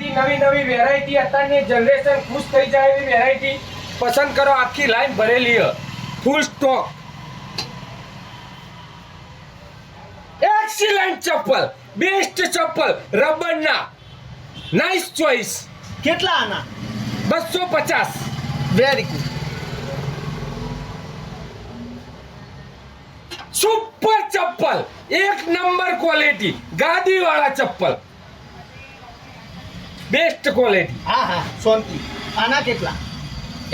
Variety નવી નવી variety અત્યારની જનરેશન ખુશ થઈ જાય એવી વેરાયટી પસંદ કરો આખી લાઈન ભરેલી હ. ફૂલ સ્ટોક એક્સિલન્ટ ચપ્પલ. બેસ્ટ ચપ્પલ. રબરના. નાઇસ ચોઇસ કેટલા આના? બસો પચાસ. વેરી ગુડ સુપર ચપ્પલ. એક નંબર ક્વોલિટી ગાદી વાળા ચપ્પલ. બેસ્ટ ક્વોલિટી હા હા શાંતિ આના કેટલા?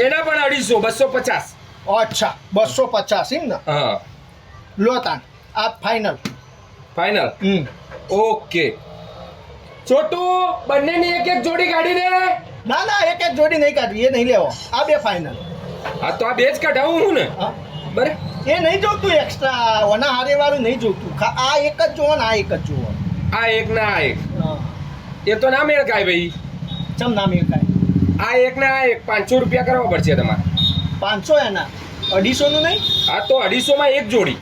એના પણ અઢીસો બસો પચાસ. અચ્છા બસો પચાસ એમ ને? હા. લો તાન આ ફાઇનલ ફાઇનલ હમ. ઓકે. છોટુ બંનેની એક એક જોડી કાઢી દે. ના ના એક એક જોડી નહીં કાઢવી એ નહીં લેવો. આ બે ફાઇનલ હા તો આ બે જ કાઢાવું હું ને? હા. બરે એ નહીં જોતું એક્સ્ટ્રા ઓના હારે વાળું નહીં જોતું. આ એક જ જોવો ને આ એક જ જોવો આ એક ના આ એક. હા. એ તો ના મેળ ખાય ભાઈ. ચમ ના કાંઈ આ એક ના આ એક પાંચસો રૂપિયા કરવા પડશે તમારે. પાંચસો એના? અઢીસોનું નહીં? આ તો અઢીસોમાં એક જોડી.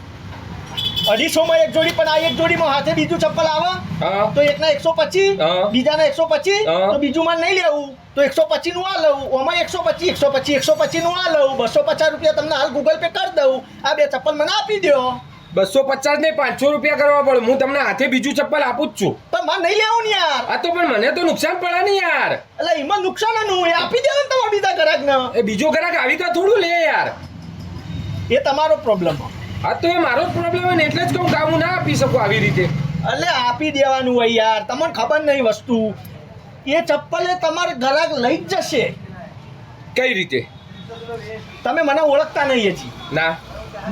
અઢીસોમાં એક જોડી પણ આ એક જોડીમાં હાથે બીજું ચપ્પલ આવે? હા. તો એકના એકસો પચીસ હા. બીજાના એકસો પચીસ હા. તો બીજું માં નહીં લેવું. તો એકસો પચીસનું આ લઉં. આમાં એકસો પચીસ એકસો પચીસ એકસો પચીસનું આ લઉં. બસો પચાસ રૂપિયા તમને હાલ ગૂગલ પે કરી દઉં. આ બે ચપ્પલ મને આપી દો બસો પચાસ ને પાંચસો રૂપિયા કરવા પડે. હું તમને હાથે બીજું ચપ્પલ આપું જ છું. પણ મારે નહીં લેવું ને યાર. આ તો પણ મને તો નુકસાન પડે ને યાર. એટલે એમાં નુકસાનનું એ આપી દેવાનું તમારા બીજા ગ્રાહકને એ બીજો ગ્રાહક આવી તો થોડું લે યાર. એ તમારો પ્રોબ્લેમ આ તો એ મારો જ પ્રોબ્લેમ હોય ને એટલે જ કહું કે હું ના આપી શકું આવી રીતે. એટલે આપી દેવાનું હોય યાર. તમને ખબર નહીં વસ્તુ. એ ચપ્પલ એ તમારે ગ્રાહક લઈ જ જશે. કઈ રીતે? તમે મને ઓળખતા નહીં હજી. ના.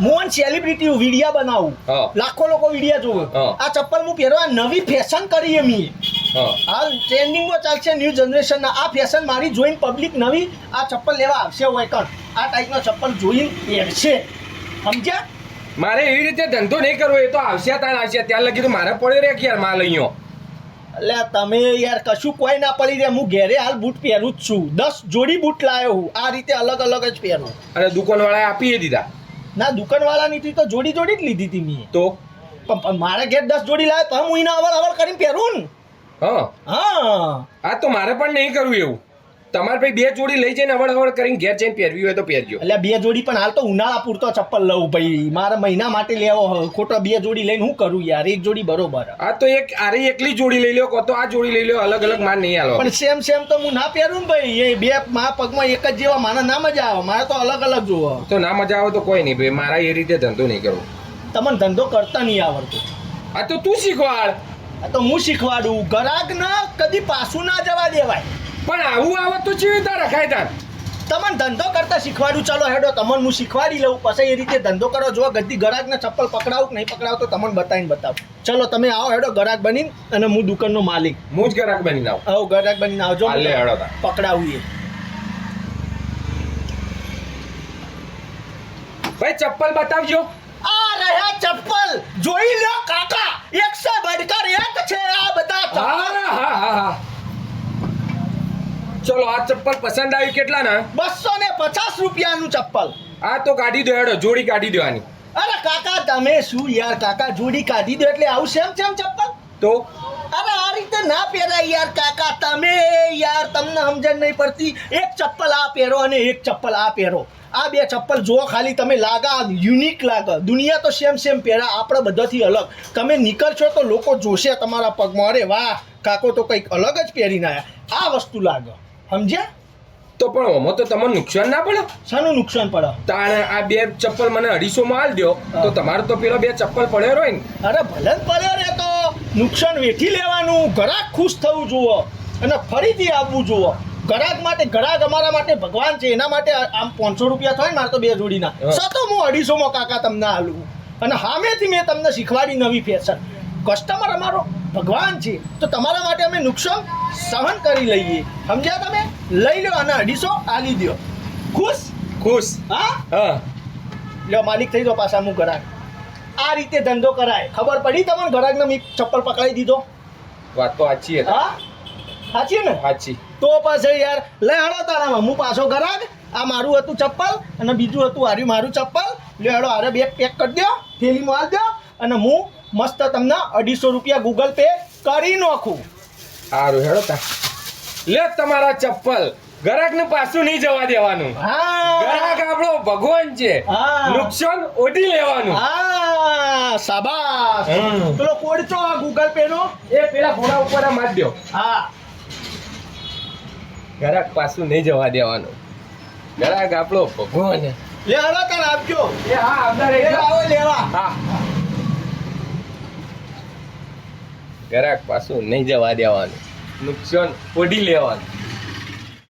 મોહન સેલિબ્રિટી વિડિયા બનાવું. લાખો લોકો વિડિયા જોવે. આ ચપ્પલ હું પહેરવા નવી ફેશન કરી એમ હા. હાલ ટ્રેન્ડિંગમાં ચાલશે ન્યૂ જનરેશનના આ ફેશન મારી જોઈને પબ્લિક નવી આ ચપ્પલ લેવા આવશે હોય કણ. આ ટાઈપનો ચપ્પલ જોઈને પહેરશે. સમજ્યા? મારે એવી રીતે ધંધો નહીં કરવો એ તો આવશે તાણ આવશે. ત્યાં લગી તો મારે પડે રે યાર માલ અહીંયો. એટલે તમે યાર કશું કોઈ ના પડી રહે હું ઘેરે હાલ બૂટ પહેરું જ છું. દસ જોડી બૂટ લાવ્યો હું. આ રીતે અલગ અલગ જ પહેરું. અને દુકાનવાળાએ આપીએ દીધા. ના દુકાનવાળાની થી તો જોડી જોડી જ લીધી હતી મેં. તો? પણ મારે ઘેર દસ જોડી લાવ્યો તો હું એના અવર અવર કરીને પહેરું ને. હા. હા. આ તો મારે પણ નહીં કરવું એવું. તમારે ભાઈ બે જોડી લઈ જઈને અવડ અવડ કરીને ઘેર જઈને પહેરવી હોય તો પહેરજો. એટલે બે જોડી પણ હાલ તો ઉનાળા પૂરતો ચપ્પલ લઉં ભાઈ. મારે મહિના માટે લેવો ખોટો બે જોડી લઈને હું કરું યાર? એક જોડી બરોબર. આ તો એક આરે એકલી જોડી લઈ લો કો તો આ જોડી લઈ લો અલગ અલગ માન નહીં આલો પણ સેમ સેમ તો હું ના પહેરું ને ભાઈ. એ બે મા પગમાં એક જ જેવા મારા ના મજા આવે. મારે તો અલગ અલગ જોવો. તો ના મજા આવે તો કોઈ નહીં ભાઈ. મારા એ રીતે ધંધો નહીં કરવો તમને ધંધો કરતા નહીં આવડતો. આ તો તું શીખવાડ. આ તો હું શીખવાડું. ગરાક ના કદી પાછું ના જવા દેવાય. પણ આવું આવે તો ચીવી રીતે રખાય તાર તમને ધંધો કરતા શીખવાડું. ચાલો હેડો તમને હું શીખવાડી લઉં. પછી એ રીતે ધંધો કરો. જો ગદ્દી ગરાગને ચપ્પલ પકડાવું કે નહીં પકડાવ તો તમને બતાવીને બતાવ. ચલો તમે આવો હેડો ગરાક બની અને હું દુકાનનો માલિક. હું જ ગ્રાહક બની આવું. આવો ગરાગ બની આવજો. હાલે હેડો. પકડાવું એ. ભાઈ ચપ્પલ બતાવજો. આ રહ્યા ચપ્પલ. જોઈ લો કાકા એક સે બડકર એક છે આ બધા હા ચપ્પલ હા હા હા ચલો આ ચપ્પલ પસંદ આવી કેટલા ના બસો ને પચાસ રૂપિયાનું ચપ્પલ. આ તો કાઢી દો હેડો જોડી કાઢી દેવાની. અરે કાકા તમે શું યાર? કાકા જોડી કાઢી દો એટલે આવું સેમ સેમ ચપ્પલ? તો? અરે આ રીતે ના પહેરાય યાર કાકા તમે યાર તમને સમજણ નહીં પડતી. એક ચપ્પલ આ પહેરો અને એક ચપ્પલ આ પહેરો. આ બે ચપ્પલ જુઓ ખાલી તમે લાગા યુનિક લાગે. દુનિયા તો સેમ સેમ પહેરા આપણે બધાથી અલગ. તમે નીકળશો તો લોકો જોશે તમારા પગમાં. અરે વાહ કાકો તો કંઈક અલગ જ પહેરીને આવ્યા આ વસ્તુ લાગે. સમજ્યા? તો પણ ઓમાં તો તમને નુકસાન ના પડે? શાનું નુકસાન પડે? તાણે આ બે ચપ્પલ મને અઢીસો માં આલ દો તો તમારે તો પેલો બે ચપ્પલ પડ્યો હોય ને. અરે ભલે પડ્યો રે તો. નુકસાન વેઠી લેવાનું. ઘરાક ખુશ થવું જુઓ. અને ફરીથી આવવું જુઓ. ઘરાક માટે ઘરાક અમારા માટે ભગવાન છે. એના માટે આમ પાંચસો રૂપિયા થાય ને મારે તો બે જોડીના સતો હું અઢીસોમાં કાકા તમને આલું. અને સામેથી મેં તમને શીખવાડી નવી ફેશન કસ્ટમર અમારો ભગવાન છે તો તમારા માટે અમે નુકસાન સહન કરી લઈએ. સમજ્યા તમે? લઈ લો અને અઢીસો આલી દો ખુશ? ખુશ. હા? હા. લ્યો માલિક થઈ જાઓ પાછા હું ઘરાક. આ રીતે ધંધો કરાય. ખબર પડી તમને ઘરાકને મેં ચપ્પલ પકડાઈ દીધો? વાત તો સાચી હા? સાચી ને? સાચી. તો પછી યાર લઈ હળો તારામાં હું પાછો ઘરાક. આ મારું હતું ચપ્પલ અને બીજું હતું હાર્યું મારું ચપ્પલ. લ્યો હળો હારે બે પેક કરી દો થેલીમાં હાલ દો અને હું મસ્ત તમને અઢીસો રૂપિયા ગૂગલ પે કરી નાખું. સારું હેડો તા. લે તમારા ચપ્પલ. ગ્રાહકનું પાછું નહીં જવા દેવાનું. ગ્રાહક આપણો ભગવાન છે. નુકસાન ઓઢી લેવાનું. હા શાબાશ. પેલો કોડ આ ગૂગલ પે નો? એ પેલા ઘોડા ઉપર માર દ્યો હા. ગ્રાહક પાછું નહીં જવા દેવાનું. ગ્રાહક આપણો ભગવાન. લે હળો તને આપજો. એ હા આવતા એ આવો લેવા. હા. ગ્રાહક પાછું નહીં જવા દેવાનું. નુકસાન ઓઢી લેવાનું.